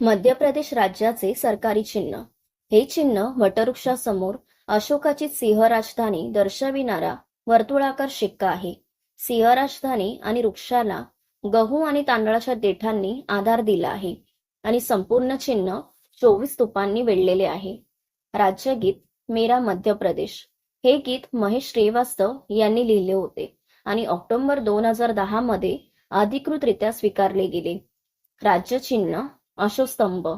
मध्य प्रदेश राज्याचे सरकारी चिन्ह. हे चिन्ह वटवृक्षासमोर अशोकाची सिंह राजधानी दर्शविणारा वर्तुळाकार शिक्का आहे. सिंह राजधानी आणि वृक्षाला गहू आणि तांदळाच्या देठांनी आधार दिला आहे आणि संपूर्ण चिन्ह चोवीस तुपांनी वेढलेले आहे. राज्यगीत मेरा मध्य प्रदेश. हे गीत महेश श्रीवास्तव यांनी लिहिले होते आणि ऑक्टोबर दोन हजार दहा मध्ये अधिकृतरित्या स्वीकारले गेले. राज्य चिन्ह अशोक स्तंभ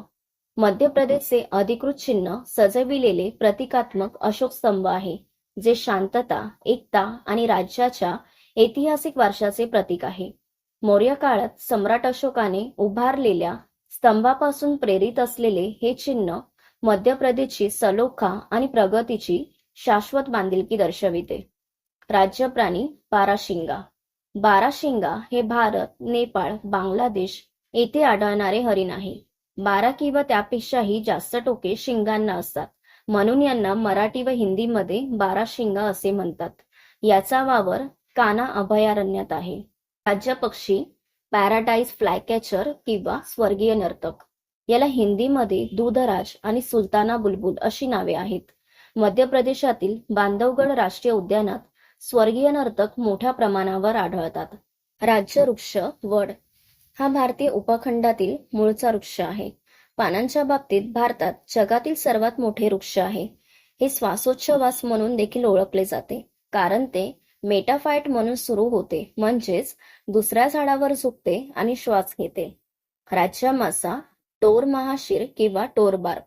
मध्य प्रदेशचे अधिकृत चिन्ह सजविलेले प्रतिकात्मक अशोक स्तंभ आहे जे शांतता एकता आणि राज्याच्या ऐतिहासिक वारशाचे प्रतीक आहे. मौर्य काळात सम्राट अशोकाने उभारलेल्या स्तंभापासून प्रेरित असलेले हे चिन्ह मध्य प्रदेशची सलोखा आणि प्रगतीची शाश्वत बांधिलकी दर्शविते. राज्य प्राणी बाराशिंगा. बाराशिंगा हे भारत नेपाळ बांगलादेश येथे आढळणारे हरिण आहे. बारा किंवा त्यापेक्षाही जास्त टोके शिंगांना असतात. म्हणून यांना मराठी व हिंदीमध्ये बाराशिंगा असे म्हणतात. याचा वावर काना अभयारण्यात आहे. राज्य पक्षी पॅराडाईज फ्लायकॅचर किंवा स्वर्गीय नर्तक. याला हिंदीमध्ये दूधराज आणि सुलताना बुलबुल अशी नावे आहेत. मध्य प्रदेशातील बांधवगड राष्ट्रीय उद्यानात स्वर्गीय नर्तक मोठ्या प्रमाणावर आढळतात. राज्य वृक्ष वड हा भारतीय उपखंडातील मूळचा वृक्ष आहे. पानांच्या बाबतीत भारतात जगातील सर्वात मोठे वृक्ष आहे. हे श्वासोच्छवास म्हणून देखील ओळखले जाते. कारण ते मेटाफाईट म्हणून सुरू होते. म्हणजेच दुसऱ्या झाडावर झुकते आणि श्वास घेते. राज्य मासा टोर महाशीर किंवा टोरबार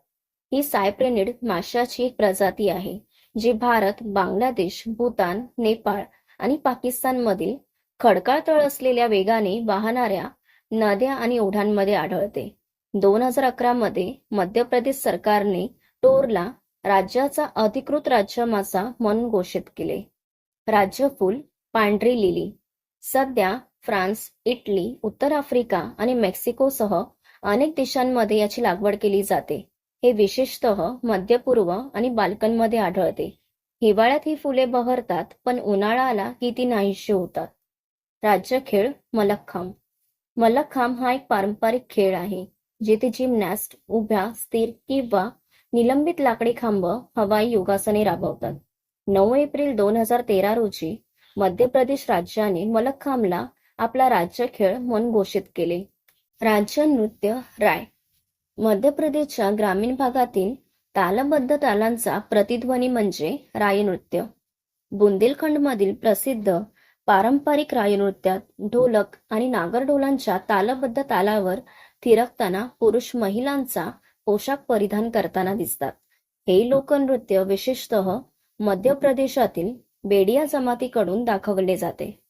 ही सायप्रेनिड माशाची एक प्रजाती आहे जी भारत बांगलादेश भूतान नेपाळ आणि पाकिस्तानमधील खडकाळ तळ असलेल्या वेगाने वाहणाऱ्या नद्या आणि ओढ्यांमध्ये आढळते. दोन हजार अकरा मध्ये मध्य प्रदेश सरकारने टोरला राज्याचा अधिकृत राज्य मासा म्हणून घोषित केले. राज्य फूल पांढरी लिली. सध्या फ्रान्स इटली उत्तर आफ्रिका आणि मेक्सिकोसह अनेक देशांमध्ये याची लागवड केली जाते. हे विशेषतः मध्य पूर्व आणि बाल्कनमध्ये आढळते. हिवाळ्यात ही फुले बहरतात पण उन्हाळा आला की ती नाहीशी होतात. राज्य खेळ मलक्खांब मलक्खांब हा एक पारंपरिक खेळ आहे जेथे जिमनॅस्ट उभ्या स्थिर किंवा निलंबित लाकडी खांब हवाई योगासने राबवतात. नऊ एप्रिल दोन हजार तेरा रोजी मध्य प्रदेश राज्याने मलक्खांबला आपला राज्य खेळ म्हणून घोषित केले. राज्य नृत्य राय. मध्य प्रदेशच्या ग्रामीण भागातील तालबद्ध तालांचा प्रतिध्वनी म्हणजे राय नृत्य. बुंदेलखंडमधील प्रसिद्ध पारंपरिक राय नृत्यात ढोलक आणि नागरढोलांच्या तालबद्ध तालावर थिरकताना पुरुष महिलांचा पोशाख परिधान करताना दिसतात. हे लोकनृत्य विशेषतः मध्य प्रदेशातील बेडिया जमातीकडून दाखवले जाते.